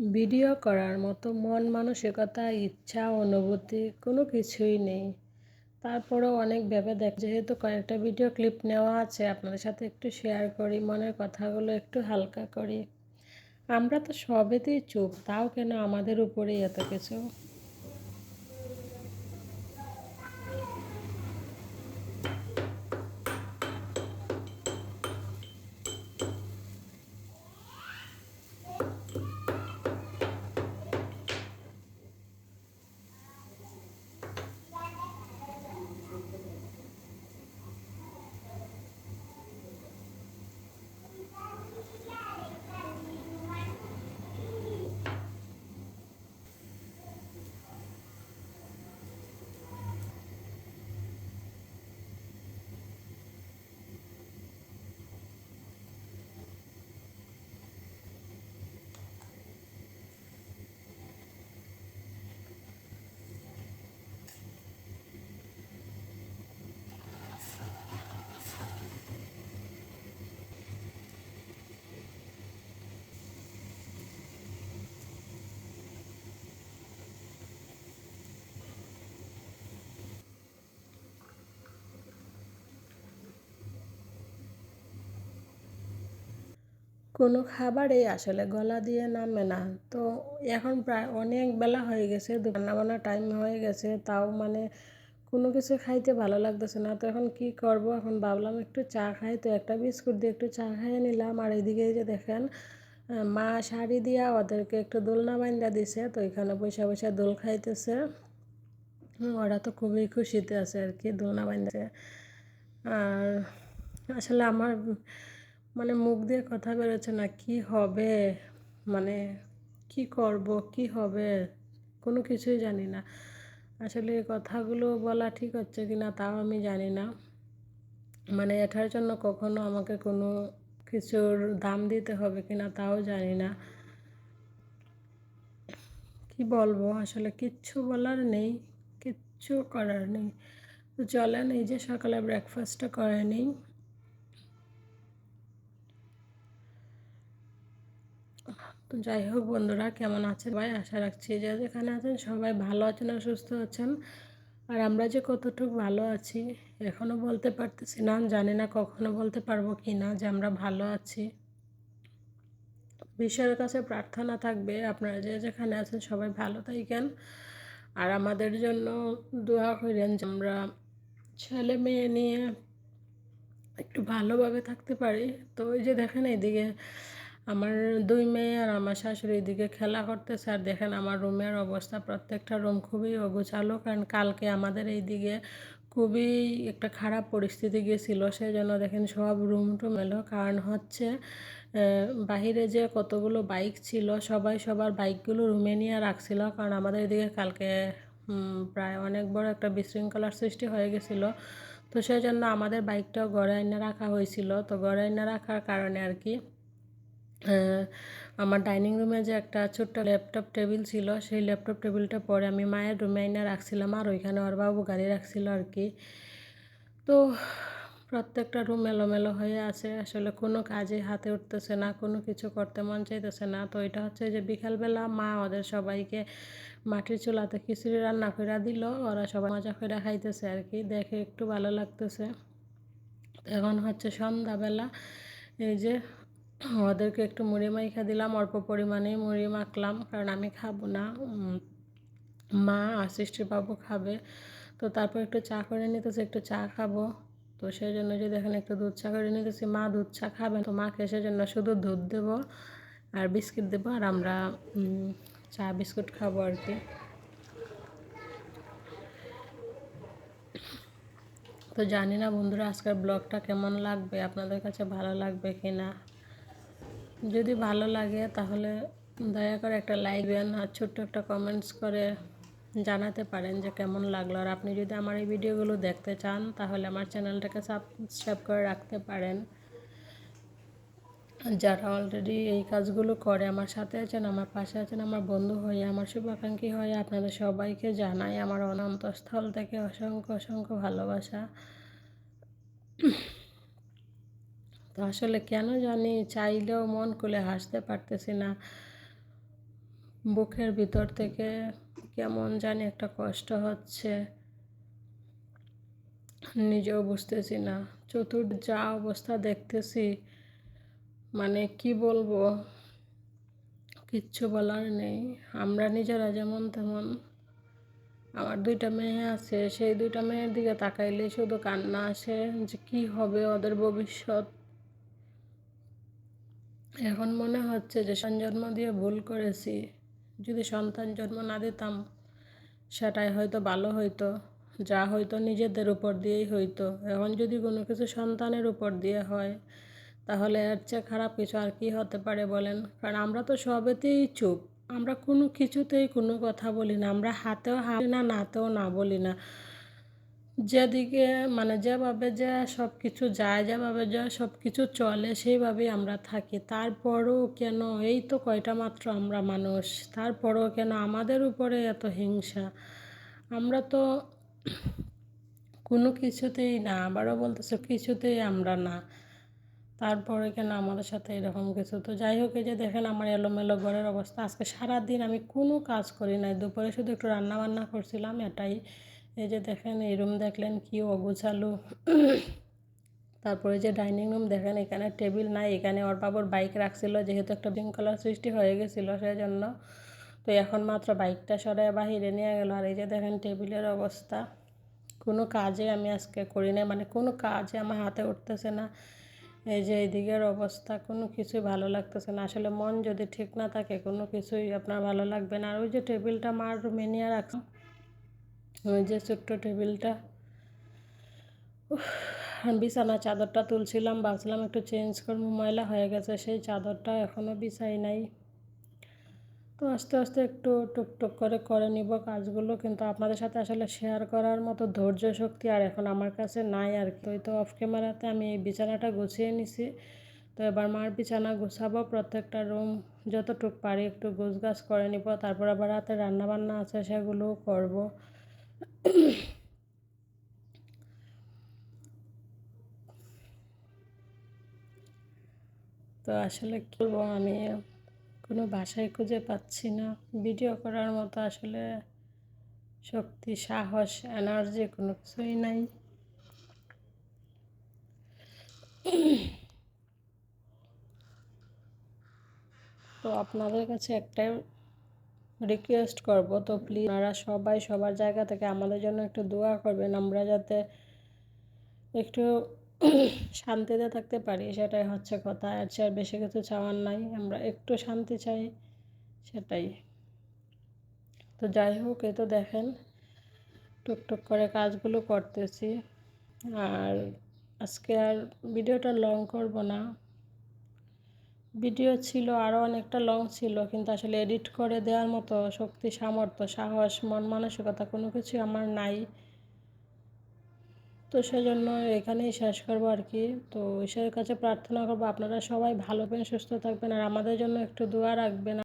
Video করার মতো মন মানসিকতা, ইচ্ছা, অনুভূতি কোনো কিছুই নেই। তারপরেও অনেক ভেবে দেখ, যেহেতু কয়েকটা ভিডিও ক্লিপ নেওয়া আছে, আপনাদের সাথে একটু শেয়ার করি, মনের কথাগুলো একটু হালকা করি। আমরা তো সবেতেই চুপ, তাও কেন আমাদের উপরেই এত কিছু? কোনো খাবারেই আসলে গলা দিয়ে নামে না। তো এখন প্রায় অনেক বেলা হয়ে গেছে রান্নাবান্নার টাইম হয়ে গেছে, তাও মানে কোনো কিছু খাইতে ভালো লাগতেছে না। তো এখন কি করব? এখন ভাবলাম একটু চা খাই। তো একটা বিস্কুট দিয়ে একটু চা খাইয়ে নিলাম। আর এদিকে যে দেখেন মা শাড়ি দিয়া ওদেরকে একটু দোলনা বাইন্দা দিছে। তো এখানে বসে বসে দোল খাইতেছে। ওরা তো খুবই খুশিতে আছে আর কি, দোলনা বাইন্দাছে আর আসলে আমার মানে মুখ দিয়ে কথা বেরোচ্ছে না, কি হবে? মানে কি করব? কি হবে? কোনো কিছুই জানি না। আসলে কথাগুলো বলা ঠিক হচ্ছে কি না তাও আমি জানি না। মানে এটার জন্য কখনো আমাকে কোনো কিছুর দাম দিতে হবে কি না তাও জানি না। কি বলব? আসলে কিচ্ছু বলার নেই, কিচ্ছু করার নেই। তো চলেন এই যে সকালে ব্রেকফাস্টটা করে নিই। তো যাই হোক বন্ধুরা, কেমন আছেন ভাই আশা রাখছি যে যেখানে আছেন সবাই ভালো আছেন আর সুস্থ আছেন। আর আমরা যে কতটুকু ভালো আছি এখনও বলতে পারতেছি না। জানি না কখনো বলতে পারব কি না যে আমরা ভালো আছি। বিশ্বের কাছে প্রার্থনা থাকবে, আপনারা যে যেখানে আছেন সবাই ভালো থাকেন। আর আমাদের জন্য দোয়া করেন যে আমরা ছেলে মেয়ে নিয়ে একটু ভালোভাবে থাকতে পারি। তো ওই যে দেখেন এইদিকে আমার দুই মেয়ে আর আমার শাশুড়ি এদিকে খেলা করতেছে। আর দেখেন আমার রুমের অবস্থা, প্রত্যেকটা রুম খুবই অগোছালো, কারণ কালকে আমাদের এই দিকে খুবই একটা খারাপ পরিস্থিতি গিয়েছিল সেই জন্য দেখেন সব রুম টুম এলো। কারণ হচ্ছে বাহিরে যে কতগুলো বাইক ছিল, সবাই সবার বাইকগুলো রুমে নিয়ে রাখছিল। কারণ আমাদের এদিকে কালকে প্রায় অনেক বড় একটা বিশৃঙ্খলার সৃষ্টি হয়ে গেছিল। তো সেই জন্য আমাদের বাইকটাও গড়ে আইনে রাখা হয়েছিল। তো গড়ে আইনে রাখার কারণে আর কি আমার ডাইনিং রুমে যে একটা ছোট্ট ল্যাপটপ টেবিল ছিল, সেই ল্যাপটপ টেবিলটা পরে আমি মায়ের রুমে এনে রাখছিলাম আর ওইখানে ওর বাবু গাড়ি রাখছিল আর কি। তো প্রত্যেকটা রুম এলোমেলো হয়ে আছে, আসলে কোনো কাজে হাতে উঠতেছে না, কোনো কিছু করতে মন চাইতেছে না। তো এটা হচ্ছে যে বিকালবেলা মা ওদের সবাইকে মাটির চুলাতে খিচুড়ি রান্না করে দিল, ওরা সবাই মজা করে খাইতেছে আর কি, দেখে একটু ভালো লাগতেছে। এখন হচ্ছে সন্ধ্যাবেলা, এই যে ওদেরকে একটু মুড়ি মাইখা দিলাম, অল্প পরিমাণে মুড়ি মাখলাম, কারণ আমি খাব না। মা আর বাবু খাবে, তো তারপর একটু চা করে নিতেছি, একটু চা খাব। তো সেই জন্য যদি এখানে একটু দুধ চা করে নিতেছি, মা দুধ চা খাবে তো মাকে সেজন্য শুধু দুধ দেবো আর বিস্কিট দেবো, আর আমরা চা বিস্কুট খাব আর কি। তো জানি না বন্ধুরা আজকের ব্লগটা কেমন লাগবে, আপনাদের কাছে ভালো লাগবে কি না যদি ভালো লাগে তাহলে দয়া করে একটা লাইক দেন আর ছোট্ট একটা কমেন্টস করে জানাতে পারেন যে কেমন লাগল। আর আপনি যদি আমার এই ভিডিওগুলো দেখতে চান, তাহলে আমার চ্যানেলটাকে সাবস্ক্রাইব করে রাখতে পারেন। যারা অলরেডি এই কাজগুলো করে, আমার সাথে আছেন, আমার পাশে আছেন, আমার বন্ধু হয়ে, আমার শুভাকাঙ্ক্ষী হয়ে, আপনাদের সবাইকে জানাই আমার অনন্তস্থল থেকে অসংখ্য অসংখ্য ভালোবাসা। আসলে কেন জানি চাইলেও মন খুলে হাসতে পারতেছি না। বুকের ভিতর থেকে কেমন জানি একটা কষ্ট হচ্ছে। নিজেও বুঝতেছি না। চতুর যা অবস্থা দেখতেছি মানে কি বলব? কিচ্ছু বলার নেই। আমরা নিজেরা যেমন তেমন। আমার দুইটা মেয়ে আছে, সেই দুইটা মেয়ের দিকে তাকাইলে শুধু কান্না আসে যে কি হবে ওদের ভবিষ্যৎ। এখন মনে হচ্ছে যে জন্ম দিয়ে ভুল করেছি। যদি সন্তান জন্ম না দিতাম, সেটাই হয়তো ভালো হইতো। যা হয়তো নিজেদের উপর দিয়েই হইতো। এখন যদি কোনো কিছু সন্তানের উপর দিয়ে হয়, তাহলে এর চেয়ে খারাপ কিছু আর কি হতে পারে বলেন? কারণ আমরা তো সবেতেই চুপ। আমরা কোনো কিছুতেই কোনো কথা বলি না। আমরা হাতেও হাঁটি না, নাতেও না বলি না। যেদিকে মানে যেভাবে যে সব কিছু যায়, যেভাবে যে সব কিছু চলে, সেইভাবেই আমরা থাকি। তারপরও কেন, এই তো কয়টা মাত্র আমরা মানুষ, তারপরও কেন আমাদের উপরে এত হিংসা? আমরা তো কোনো কিছুতেই না, আবারও বলতেছে কিছুতেই আমরা না। তারপরে কেন আমাদের সাথে এরকম কিছু? তো যাই হোক, এই যে দেখেন আমার এলোমেলো ঘরের অবস্থা। আজকে সারাদিন আমি কোনো কাজ করি নাই। দুপুরে শুধু একটু রান্না বান্না করছিলাম, এটাই। এই যে দেখেন, এই রুম দেখলেন কি অগুছালু। তারপরে যে ডাইনিং রুম দেখেন, এখানে টেবিল নাই, এখানে ওর বাবুর বাইক রাখছিল, যেহেতু একটা শৃঙ্খলার সৃষ্টি হয়ে গেছিল সেই জন্য তো এখন মাত্র বাইকটা সরাই বাহিরে নিয়ে গেল। আর এই যে দেখেন টেবিলের অবস্থা। কোনো কাজে আমি আজকে করি না মানে কোনো কাজে আমার হাতে উঠতেছে না। এই যে এইদিকের অবস্থা, কোনো কিছুই ভালো লাগতেছে না। আসলে মন যদি ঠিক না থাকে, কোনো কিছুই আপনার ভালো লাগবে না। আর ওই যে টেবিলটা মার রুমে নিয়ে রাখা ওই যে ছোট্ট টেবিলটা। বিছানা চাদরটা তুলছিলাম, ভাবছিলাম একটু চেঞ্জ করব, ময়লা হয়ে গেছে, সেই চাদরটা এখনও বিছাই নাই। তো আস্তে আস্তে একটু টুকটুক করে করে নিব কাজগুলো, কিন্তু আপনাদের সাথে আসলে শেয়ার করার মতো ধৈর্য শক্তি আর এখন আমার কাছে নাই আর কি। তো অফ ক্যামেরাতে আমি এই বিছানাটা গুছিয়ে নিছি। তো এবার মার বিছানা গুছাবো, প্রত্যেকটা রুম যতটুক পারি একটু গাছ করে নিব, তারপর আবার রাতে রান্নাবান্না আছে সেগুলোও করব। তো আসলে কী বলব, আমি কোনো ভাষাই খুঁজে পাচ্ছি না। ভিডিও করার মতো আসলে শক্তি, সাহস, এনার্জি কোনো কিছুই নাই। তো আপনাদের কাছে একটাই রিকোয়েস্ট করব। তো প্লিজ আপনারা সবাই সবার জায়গা থেকে আমাদের জন্য একটু দোয়া করবেন। আমরা যাতে একটু শান্তিতে থাকতে পারি, সেটাই হচ্ছে কথা। আর চেয়ে বেশি কিছু চাওয়ার নাই, আমরা একটু শান্তি চাই, সেটাই। তো যাই হোক, এই তো দেখেন, টুকটুক করে কাজগুলো করতেছি। আর আজকে আর ভিডিওটা লং করব না। ভিডিও ছিল আরও অনেকটা লং ছিল, কিন্তু আসলে এডিট করে দেওয়ার মতো শক্তি, সামর্থ্য, সাহস, মন মানসিকতা কোনো কিছু আমার নাই। তো সেজন্য এখানেই শেষ করব আর কি। তো ঈশ্বরের কাছে প্রার্থনা করব, আপনারা সবাই ভালো পেন সুস্থ থাকবেন, আর আমাদের জন্য একটু দোয়া রাখবেন।